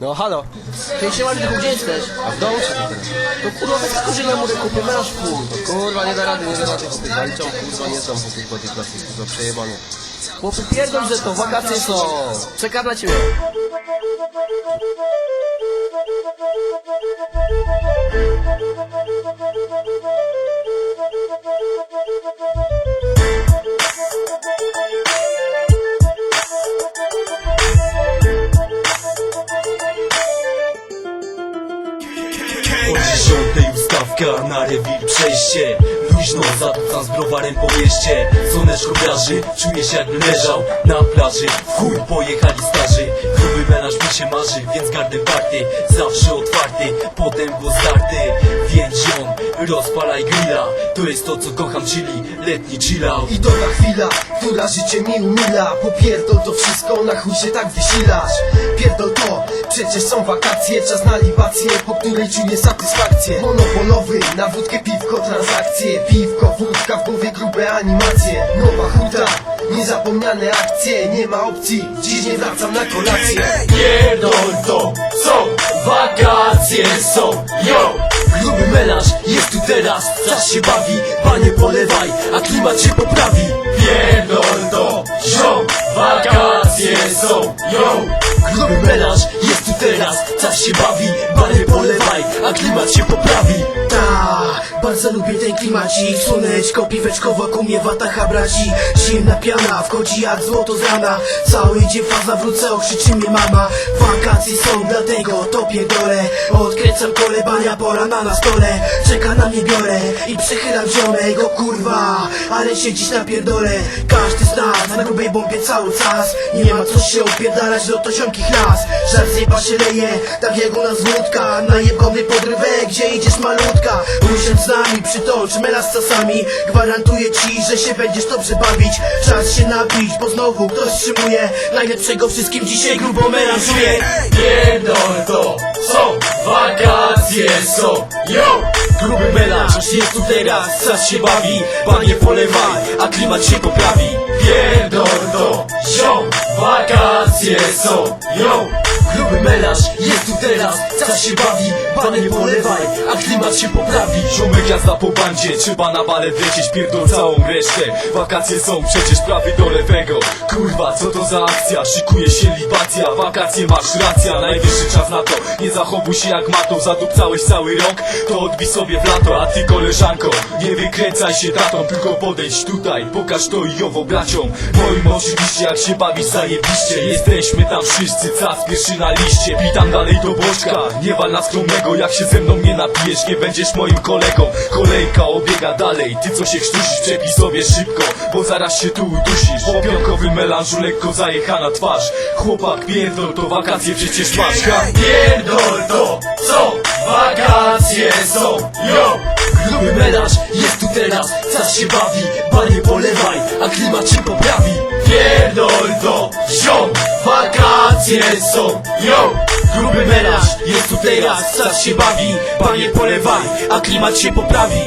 No halo, się masz tylko gdzie jesteś? a w domu czy teraz? No kurwa, weź skórzyna mu kupię, masz chuj. Kurwa, nie da rady, nie da rady, chłopie. Zaliczą, kurwa, nie znam chłopie po tej klasy, kurwa, przejebane. Chłopy, pierdol, że to wakacje są. Czekam na ciebie. Ustawka na rewir przejście. Luźno zatupcam z browarem po mieście. Słoneczko graży, czuję się jakbym leżał na plaży. Chuj pojechali starzy. Gruby menaż mi się marzy, więc gardem party. Zawsze otwarty, potem go zdarty Więc ziom, rozpalaj grilla. To jest to co kocham, czyli letni chillout. I to ta chwila, która życie mi umila. Popierdol to wszystko, na chuj się tak wysilasz. Pierdol to, przecież są wakacje Czas na libację, po której czuję satysfakcję. Monopolowy, na wódkę, piwko, transakcje. Piwko, wódka, w głowie grube animacje. Nowa huta, niezapomniane akcje. Nie ma opcji, dziś nie wracam na kolację. Pierdol to, są wakacje są, yo! Gruby melanż jest tu teraz, czas się bawi. Panie polewaj, a klimat się poprawi. Pierdol to, ziom, wakacje są, yo! Gruby tu teraz, czas Bardzo lubię ten klimacik Słoneczko, piweczko wokół mnie watacha braci Zimna piana wchodzi jak złoto z rana. Cały idzie faza, wrócę, okrzyczy mnie mama. Wakacje są, dlatego to pierdolę Odkręcam kole, bania pora na stole. Czeka na mnie biorę i przechylam ziomek O kurwa, ale się dziś napierdolę. Każdy z nas na grubej bombie cały czas. Nie ma co się opierdalać, do to ziomki chlas. Żar zjeba się leje, tak jak u nas wódka. Najebany podrywek, gdzie idziesz malutka. Usiądź z nami, przytocz melas czasami Gwarantuję ci, że się będziesz dobrze bawić. Czas się napić, bo znowu ktoś trzymuje. Najlepszego wszystkim dzisiaj grubo melanżuje. Pierdol to, są wakacje są, yo! Gruby melanż jest tu teraz, czas się bawi. Panie polewaj, a klimat się poprawi. Pierdol to, ziom, wakacje są, yo! Teraz, czas się bawi Panie polewaj, a klimat się poprawi. Ziomek jazda po bandzie, trzeba na balet lecieć Pierdol całą resztę, wakacje są przecież prawy do lewego. Kurwa, co to za akcja, szykuje się libacja. Wakacje masz racja, najwyższy czas na to. Nie zachowuj się jak matą, zadupcałeś cały rok. To odbij sobie w lato, a ty koleżanko Nie wykręcaj się tatą, tylko podejdź tutaj. Pokaż to i owo braciom. Moim oczywiście jak się bawisz zajebiście. Jesteśmy tam wszyscy, cas pierwszy na liście. Witam dalej do boczka, nie wal na skromnego Jak się ze mną nie napijesz, nie będziesz moim kolegą. Kolejka obiega dalej, ty co się krztusisz Przepij sobie szybko, bo zaraz się tu udusisz. Po pionkowym melanżu lekko zajechana twarz. Chłopak pierdol, to wakacje przecież masz. Pierdol to, co? Wakacje są, yo! Gruby melanż jest tu teraz, czas się bawi. Panie polewaj, a klimat się poprawi. Pierdol to, ziom, wakacje są, yo! Gruby melanż jest tu teraz, czas się bawi Panie polewaj, a klimat się poprawi